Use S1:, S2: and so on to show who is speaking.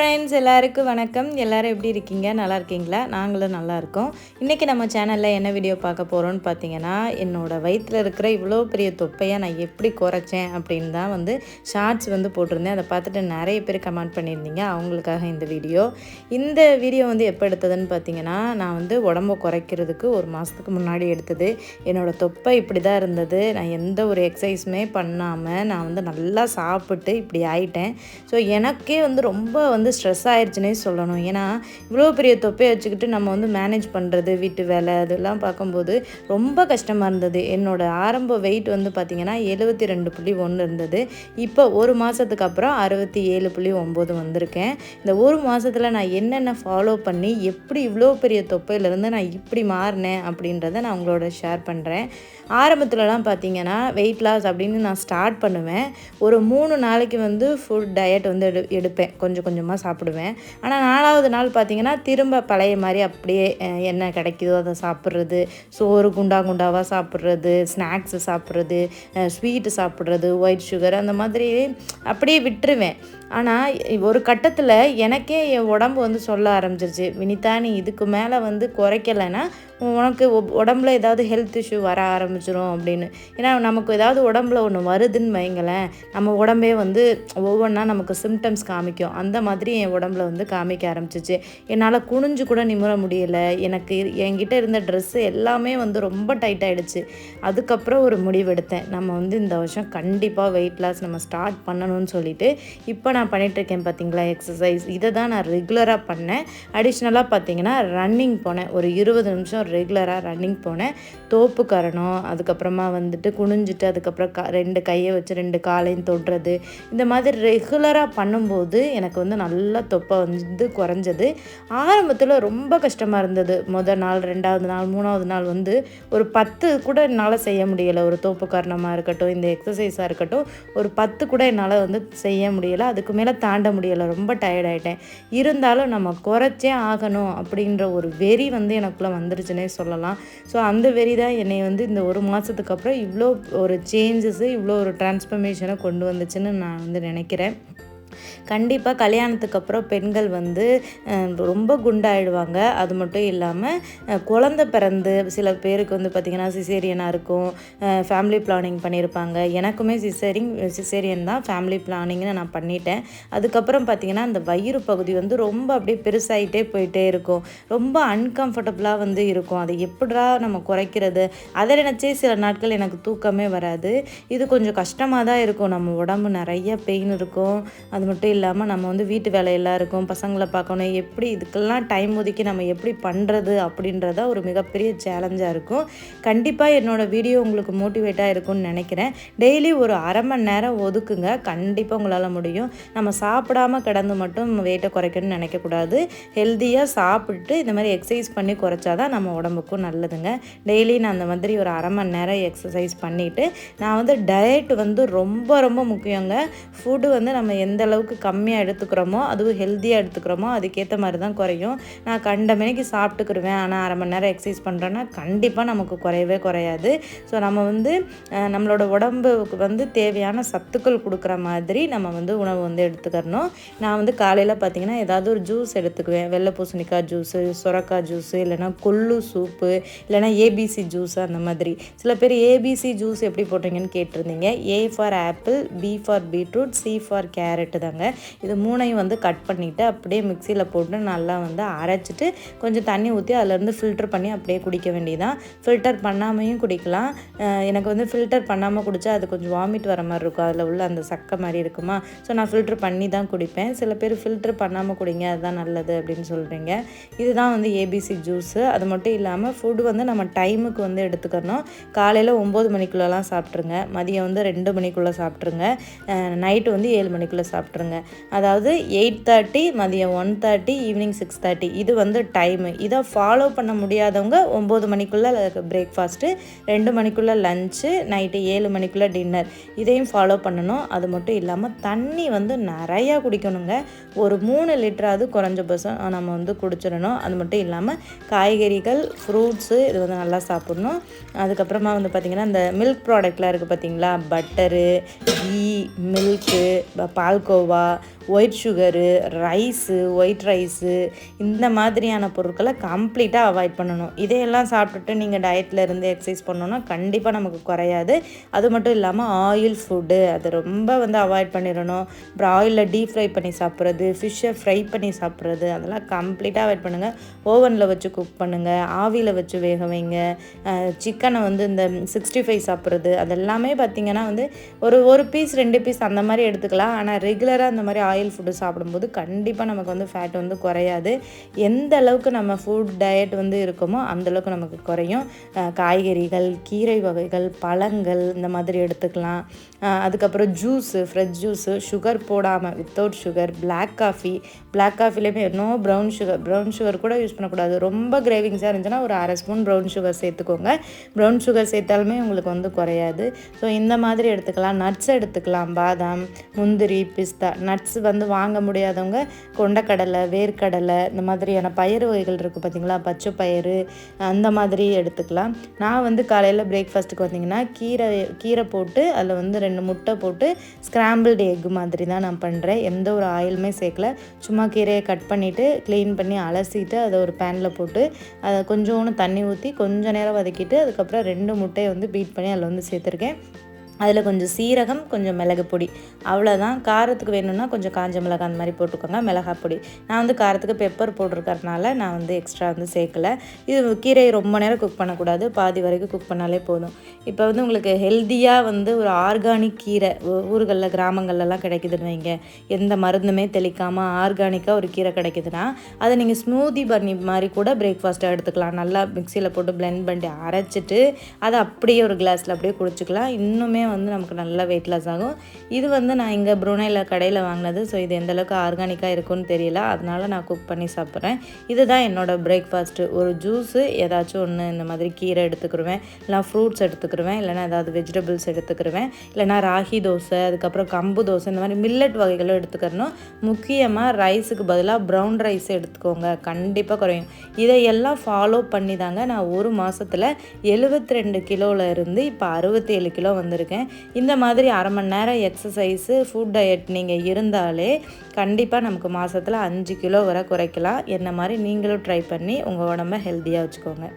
S1: friends எல்லாருக்கும் வணக்கம் எல்லோரும் எப்படி இருக்கீங்க நல்லா இருக்கீங்களா நாங்களும் நல்லா இருக்கோம் இன்றைக்கி நம்ம சேனலில் என்ன வீடியோ பார்க்க போகிறோம்னு பார்த்தீங்கன்னா என்னோடய வயிற்றில் இருக்கிற இவ்வளோ பெரிய தொப்பையாக நான் எப்படி குறைச்சேன் அப்படின்னு தான் வந்து ஷார்ட்ஸ் வந்து போட்டிருந்தேன் அதை பார்த்துட்டு நிறைய பேர் கமெண்ட் பண்ணியிருந்தீங்க அவங்களுக்காக இந்த வீடியோ இந்த வீடியோ வந்து எப்போ எடுத்ததுன்னு பார்த்தீங்கன்னா நான் வந்து உடம்பை குறைக்கிறதுக்கு ஒரு மாதத்துக்கு முன்னாடி எடுத்தது என்னோடய தொப்பை இப்படி தான் இருந்தது நான் எந்த ஒரு எக்ஸசைஸுமே பண்ணாமல் நான் வந்து நல்லா சாப்பிட்டு இப்படி ஆயிட்டேன் ஸோ எனக்கே வந்து ரொம்ப வந்து வந்து ஸ்ட்ரெஸ் ஆயிடுச்சுன்னே சொல்லணும் ஏன்னா இவ்வளோ பெரிய தொப்பையை வச்சுக்கிட்டு நம்ம வந்து மேனேஜ் பண்ணுறது வீட்டு வேலை அதெல்லாம் பார்க்கும்போது ரொம்ப கஷ்டமாக இருந்தது என்னோடய ஆரம்ப வெயிட் வந்து பார்த்திங்கன்னா எழுபத்தி ரெண்டு புள்ளி ஒன்று இருந்தது இப்போ ஒரு மாதத்துக்கு அப்புறம் அறுபத்தி ஏழு புள்ளி ஒம்பது வந்திருக்கேன் இந்த ஒரு மாதத்தில் நான் என்னென்ன ஃபாலோ பண்ணி எப்படி இவ்வளோ பெரிய தொப்பையிலேருந்து நான் இப்படி மாறினேன் அப்படின்றத நான் உங்களோட ஷேர் பண்ணுறேன் ஆரம்பத்துலலாம் பார்த்தீங்கன்னா வெயிட் லாஸ் அப்படின்னு நான் ஸ்டார்ட் பண்ணுவேன் ஒரு மூணு நாளைக்கு வந்து ஃபுட் டயட் வந்து எடு எடுப்பேன் கொஞ்சம் கொஞ்சமாக தான் சாப்பிடுவேன் ஆனால் நாலாவது நாள் பார்த்தீங்கன்னா திரும்ப பழைய மாதிரி அப்படியே என்ன கிடைக்குதோ அதை சாப்பிட்றது சோறு குண்டா குண்டாவாக சாப்பிட்றது ஸ்நாக்ஸு சாப்பிட்றது ஸ்வீட்டு சாப்பிட்றது ஒயிட் சுகர் அந்த மாதிரி அப்படியே விட்டுருவேன் ஆனால் ஒரு கட்டத்தில் எனக்கே என் உடம்பு வந்து சொல்ல ஆரம்பிச்சிருச்சு வினிதா நீ இதுக்கு மேலே வந்து குறைக்கலைன்னா உனக்கு உடம்புல ஏதாவது ஹெல்த் இஷ்யூ வர ஆரம்பிச்சிடும் அப்படின்னு ஏன்னா நமக்கு ஏதாவது உடம்புல ஒன்று வருதுன்னு வைங்களேன் நம்ம உடம்பே வந்து ஒவ்வொன்றா நமக்கு சிம்டம்ஸ் காமிக்கும் அந்த மாதிரி என் உடம்புல வந்து காமிக்க ஆரம்பிச்சிச்சு என்னால் குனிஞ்சு கூட நிமிர முடியலை எனக்கு என்கிட்ட இருந்த ட்ரெஸ்ஸு எல்லாமே வந்து ரொம்ப டைட் ஆகிடுச்சு அதுக்கப்புறம் ஒரு முடிவு எடுத்தேன் நம்ம வந்து இந்த வருஷம் கண்டிப்பாக வெயிட் லாஸ் நம்ம ஸ்டார்ட் பண்ணணும்னு சொல்லிட்டு இப்போ நான் பண்ணிகிட்ருக்கேன் பார்த்தீங்களா எக்ஸசைஸ் இதை தான் நான் ரெகுலராக பண்ணேன் அடிஷ்னலாக பார்த்தீங்கன்னா ரன்னிங் போனேன் ஒரு இருபது நிமிஷம் ரெகுலராக ரன்னிங் போனேன் தோப்பு கரணும் அதுக்கப்புறமா வந்துட்டு குனிஞ்சிட்டு அதுக்கப்புறம் க ரெண்டு கையை வச்சு ரெண்டு காலையும் தொடுறது இந்த மாதிரி ரெகுலராக பண்ணும்போது எனக்கு வந்து நல்லா தொப்பை வந்து குறைஞ்சது ஆரம்பத்தில் ரொம்ப கஷ்டமாக இருந்தது மொதல் நாள் ரெண்டாவது நாள் மூணாவது நாள் வந்து ஒரு பத்து கூட என்னால் செய்ய முடியலை ஒரு தோப்பு காரணமாக இருக்கட்டும் இந்த எக்ஸசைஸாக இருக்கட்டும் ஒரு பத்து கூட என்னால் வந்து செய்ய முடியலை அதுக்கு அதுக்கு மேலே தாண்ட முடியலை ரொம்ப டயர்டாயிட்டேன் இருந்தாலும் நம்ம குறைச்சே ஆகணும் அப்படின்ற ஒரு வெறி வந்து எனக்குள்ளே வந்துருச்சுன்னே சொல்லலாம் ஸோ அந்த வெறி தான் என்னை வந்து இந்த ஒரு மாதத்துக்கு அப்புறம் இவ்வளோ ஒரு சேஞ்சஸ்ஸு இவ்வளோ ஒரு டிரான்ஸ்ஃபர்மேஷனை கொண்டு வந்துச்சுன்னு நான் வந்து நினைக்கிறேன் கண்டிப்பாக கல்யாணத்துக்கு அப்புறம் பெண்கள் வந்து ரொம்ப குண்டாயிடுவாங்க அது மட்டும் இல்லாமல் குழந்த பிறந்து சில பேருக்கு வந்து பார்த்திங்கன்னா சிசேரியனாக இருக்கும் ஃபேமிலி பிளானிங் பண்ணியிருப்பாங்க எனக்குமே சிசேரிங் சிசேரியன் தான் ஃபேமிலி பிளானிங்னு நான் பண்ணிட்டேன் அதுக்கப்புறம் பார்த்திங்கன்னா அந்த வயிறு பகுதி வந்து ரொம்ப அப்படியே பெருசாகிட்டே போயிட்டே இருக்கும் ரொம்ப அன்கம்ஃபர்டபுளாக வந்து இருக்கும் அதை எப்படா நம்ம குறைக்கிறது அதை நினச்சே சில நாட்கள் எனக்கு தூக்கமே வராது இது கொஞ்சம் கஷ்டமாக தான் இருக்கும் நம்ம உடம்பு நிறைய பெயின் இருக்கும் அது மட்டும் இல்லாமல் நம்ம வந்து வீட்டு வேலையெல்லாம் இருக்கும் பசங்களை பார்க்கணும் எப்படி இதுக்கெல்லாம் டைம் ஒதுக்கி நம்ம எப்படி பண்ணுறது அப்படின்றத ஒரு மிகப்பெரிய சேலஞ்சாக இருக்கும் கண்டிப்பாக என்னோடய வீடியோ உங்களுக்கு மோட்டிவேட்டாக இருக்கும்னு நினைக்கிறேன் டெய்லி ஒரு அரை மணி நேரம் ஒதுக்குங்க கண்டிப்பாக உங்களால் முடியும் நம்ம சாப்பிடாமல் கிடந்து மட்டும் வெயிட்டை குறைக்கணும்னு நினைக்கக்கூடாது ஹெல்த்தியாக சாப்பிட்டு இந்த மாதிரி எக்ஸசைஸ் பண்ணி குறைச்சாதான் நம்ம உடம்புக்கும் நல்லதுங்க டெய்லி நான் அந்த மாதிரி ஒரு அரை மணி நேரம் எக்ஸசைஸ் பண்ணிவிட்டு நான் வந்து டயட் வந்து ரொம்ப ரொம்ப முக்கியங்க ஃபுட்டு வந்து நம்ம எந்த அளவுக்கு கம்மியாக எடுத்துக்கிறோமோ அதுவும் ஹெல்த்தியாக எடுத்துக்கிறோமோ அதுக்கேற்ற மாதிரி தான் குறையும் நான் கண்ட மணிக்கு சாப்பிட்டுக்கிடுவேன் ஆனால் அரை மணி நேரம் எக்ஸசைஸ் பண்ணுறோன்னா கண்டிப்பாக நமக்கு குறையவே குறையாது ஸோ நம்ம வந்து நம்மளோட உடம்புக்கு வந்து தேவையான சத்துக்கள் கொடுக்குற மாதிரி நம்ம வந்து உணவு வந்து எடுத்துக்கிறணும் நான் வந்து காலையில் பார்த்திங்கன்னா ஏதாவது ஒரு ஜூஸ் எடுத்துக்குவேன் வெள்ளை பூசணிக்காய் ஜூஸு சுரக்காய் ஜூஸு இல்லைனா கொல்லு சூப்பு இல்லைனா ஏபிசி ஜூஸ் அந்த மாதிரி சில பேர் ஏபிசி ஜூஸ் எப்படி போட்டீங்கன்னு கேட்டிருந்தீங்க A for apple B for beetroot C for carrot இருக்குதாங்க இது மூணையும் வந்து கட் பண்ணிவிட்டு அப்படியே மிக்சியில் போட்டு நல்லா வந்து அரைச்சிட்டு கொஞ்சம் தண்ணி ஊற்றி அதிலேருந்து ஃபில்டர் பண்ணி அப்படியே குடிக்க வேண்டியதான் ஃபில்டர் பண்ணாமையும் குடிக்கலாம் எனக்கு வந்து ஃபில்டர் பண்ணாமல் குடித்தா அது கொஞ்சம் வாமிட் வர மாதிரி இருக்கும் அதில் உள்ள அந்த சக்கை மாதிரி இருக்குமா ஸோ நான் ஃபில்டர் பண்ணி தான் குடிப்பேன் சில பேர் ஃபில்டர் பண்ணாமல் குடிங்க அதுதான் நல்லது அப்படின்னு சொல்கிறீங்க இதுதான் வந்து ஏபிசி ஜூஸு அது மட்டும் இல்லாமல் ஃபுட் வந்து நம்ம டைமுக்கு வந்து எடுத்துக்கணும் காலையில் ஒம்பது மணிக்குள்ளெலாம் சாப்பிட்ருங்க மதியம் வந்து ரெண்டு மணிக்குள்ளே சாப்பிட்ருங்க நைட்டு வந்து ஏழு மணிக்குள்ளே சாப்பிட்டு சாப்பிட்ருங்க அதாவது எயிட் தேர்ட்டி மதியம் one thirty evening six thirty இது வந்து டைமு இதை ஃபாலோ பண்ண முடியாதவங்க ஒம்பது மணிக்குள்ளே பிரேக்ஃபாஸ்ட்டு ரெண்டு மணிக்குள்ளே லஞ்சு நைட்டு ஏழு மணிக்குள்ளே டின்னர் இதையும் ஃபாலோ பண்ணணும் அது மட்டும் இல்லாமல் தண்ணி வந்து நிறையா குடிக்கணுங்க ஒரு மூணு லிட்டராவது குறைஞ்சபட்சம் நம்ம வந்து குடிச்சிடணும் அது மட்டும் இல்லாமல் காய்கறிகள் ஃப்ரூட்ஸு இது வந்து நல்லா சாப்பிடணும் அதுக்கப்புறமா வந்து பார்த்திங்கன்னா இந்த மில்க் ப்ராடக்ட்லாம் இருக்குது பார்த்திங்களா பட்டரு கீ மில்க்கு பால்கோ বা white sugar rice white rice இந்த மாதிரியான பொருட்களை கம்ப்ளீட்டாக அவாய்ட் பண்ணணும் இதையெல்லாம் சாப்பிட்டுட்டு நீங்கள் டயட்டில் இருந்து எக்ஸசைஸ் பண்ணோன்னா கண்டிப்பாக நமக்கு குறையாது அது மட்டும் இல்லாமல் ஆயில் ஃபுட்டு அதை ரொம்ப வந்து அவாய்ட் பண்ணிடணும் அப்புறம் ஆயிலில் டீப் ஃப்ரை பண்ணி சாப்பிட்றது ஃபிஷ்ஷை ஃப்ரை பண்ணி சாப்பிட்றது அதெல்லாம் கம்ப்ளீட்டாக அவாய்ட் பண்ணுங்கள் ஓவனில் வச்சு குக் பண்ணுங்கள் ஆவியில் வச்சு வேக வைங்க சிக்கனை வந்து இந்த சிக்ஸ்டி ஃபைவ் சாப்பிட்றது அதெல்லாமே பார்த்திங்கன்னா வந்து ஒரு ஒரு பீஸ் ரெண்டு பீஸ் அந்த மாதிரி எடுத்துக்கலாம் ஆனால் ரெகுலராக அந்த மாதிரி ஆயில் ஆயில் ஃபுட்டு சாப்பிடும்போது கண்டிப்பாக நமக்கு வந்து ஃபேட் வந்து குறையாது எந்த அளவுக்கு நம்ம ஃபுட் டயட் வந்து இருக்கோமோ அந்தளவுக்கு நமக்கு குறையும் காய்கறிகள் கீரை வகைகள் பழங்கள் இந்த மாதிரி எடுத்துக்கலாம் அதுக்கப்புறம் ஜூஸு ஃப்ரெஷ் ஜூஸு சுகர் போடாமல் without sugar black coffee black காஃபிலேயுமே இன்னும் ப்ரௌன் சுகர் ப்ரௌன் சுகர் கூட யூஸ் பண்ணக்கூடாது ரொம்ப கிரேவிங்ஸாக இருந்துச்சுன்னா ஒரு அரை ஸ்பூன் ப்ரௌன் சுகர் சேர்த்துக்கோங்க ப்ரௌன் சுகர் சேர்த்தாலுமே உங்களுக்கு வந்து குறையாது ஸோ இந்த மாதிரி எடுத்துக்கலாம் நட்ஸ் எடுத்துக்கலாம் பாதாம் முந்திரி பிஸ்தா நட்ஸ் வந்து வாங்க முடியாதவங்க கொண்டக்கடலை வேர்க்கடலை இந்த மாதிரியான பயிர் வகைகள் இருக்குது பார்த்திங்களா பச்சை பயிறு அந்த மாதிரி எடுத்துக்கலாம் நான் வந்து காலையில் பிரேக்ஃபாஸ்ட்டுக்கு பார்த்திங்கன்னா கீரை கீரை போட்டு அதில் வந்து ரெண்டு முட்டை போட்டு ஸ்க்ராம்பிள்டு எக் மாதிரி தான் நான் பண்ணுறேன் எந்த ஒரு ஆயிலுமே சேர்க்கல சும்மா கீரையை கட் பண்ணிவிட்டு க்ளீன் பண்ணி அலசிட்டு அதை ஒரு பேனில் போட்டு அதை கொஞ்சோன்னு தண்ணி ஊற்றி கொஞ்சம் நேரம் வதக்கிட்டு அதுக்கப்புறம் ரெண்டு முட்டையை வந்து பீட் பண்ணி அதில் வந்து சேர்த்துருக்கேன் அதில் கொஞ்சம் சீரகம் கொஞ்சம் மிளகு பொடி அவ்வளோதான் காரத்துக்கு வேணும்னா கொஞ்சம் காஞ்ச மிளகா அந்த மாதிரி போட்டுக்கோங்க மிளகா பொடி நான் வந்து காரத்துக்கு பெப்பர் போட்டிருக்கறனால நான் வந்து எக்ஸ்ட்ரா வந்து சேர்க்கலை இது கீரையை ரொம்ப நேரம் குக் பண்ணக்கூடாது பாதி வரைக்கும் குக் பண்ணாலே போதும் இப்போ வந்து உங்களுக்கு ஹெல்த்தியாக வந்து ஒரு ஆர்கானிக் கீரை ஊர்களில் கிராமங்கள்லாம் கிடைக்குதுன்னு வைங்க எந்த மருந்துமே தெளிக்காமல் ஆர்கானிக்காக ஒரு கீரை கிடைக்குதுன்னா அதை நீங்கள் ஸ்மூதி பண்ணி மாதிரி கூட பிரேக்ஃபாஸ்ட்டாக எடுத்துக்கலாம் நல்லா மிக்சியில் போட்டு பிளெண்ட் பண்ணி அரைச்சிட்டு அதை அப்படியே ஒரு கிளாஸில் அப்படியே குடிச்சிக்கலாம் இன்னுமே வந்து நமக்கு நல்லா வெயிட் லாஸ் ஆகும் இது வந்து நான் இங்கே ப்ரூனையில் கடையில் வாங்கினது ஸோ இது எந்தளவுக்கு ஆர்கானிக்காக இருக்கும்னு தெரியல அதனால் நான் குக் பண்ணி சாப்பிட்றேன் இதுதான் என்னோடய பிரேக்ஃபாஸ்ட்டு ஒரு ஜூஸு ஏதாச்சும் ஒன்று இந்த மாதிரி கீரை எடுத்துக்கிடுவேன் இல்லை ஃப்ரூட்ஸ் எடுத்துக்கிடுவேன் இல்லைனா ஏதாவது வெஜிடபிள்ஸ் எடுத்துக்கிடுவேன் இல்லைனா ராகி தோசை அதுக்கப்புறம் கம்பு தோசை இந்த மாதிரி மில்லட் வகைகளும் எடுத்துக்கிறணும் முக்கியமாக ரைஸுக்கு பதிலாக ப்ரௌன் ரைஸ் எடுத்துக்கோங்க கண்டிப்பாக குறையும் இதையெல்லாம் ஃபாலோ பண்ணி தாங்க நான் ஒரு மாதத்தில் எழுபத்தி ரெண்டு கிலோவில் இருந்து இப்போ அறுபத்தேழு கிலோ வந்திருக்கேன் இந்த மாதிரி அரை மணி நேரம் எக்ஸசைஸு ஃபுட் டயட் நீங்கள் இருந்தாலே கண்டிப்பாக நமக்கு மாதத்தில் அஞ்சு கிலோ வரை குறைக்கலாம் என்ன மாதிரி நீங்களும் ட்ரை பண்ணி உங்கள் உடம்ப ஹெல்த்தியாக வச்சுக்கோங்க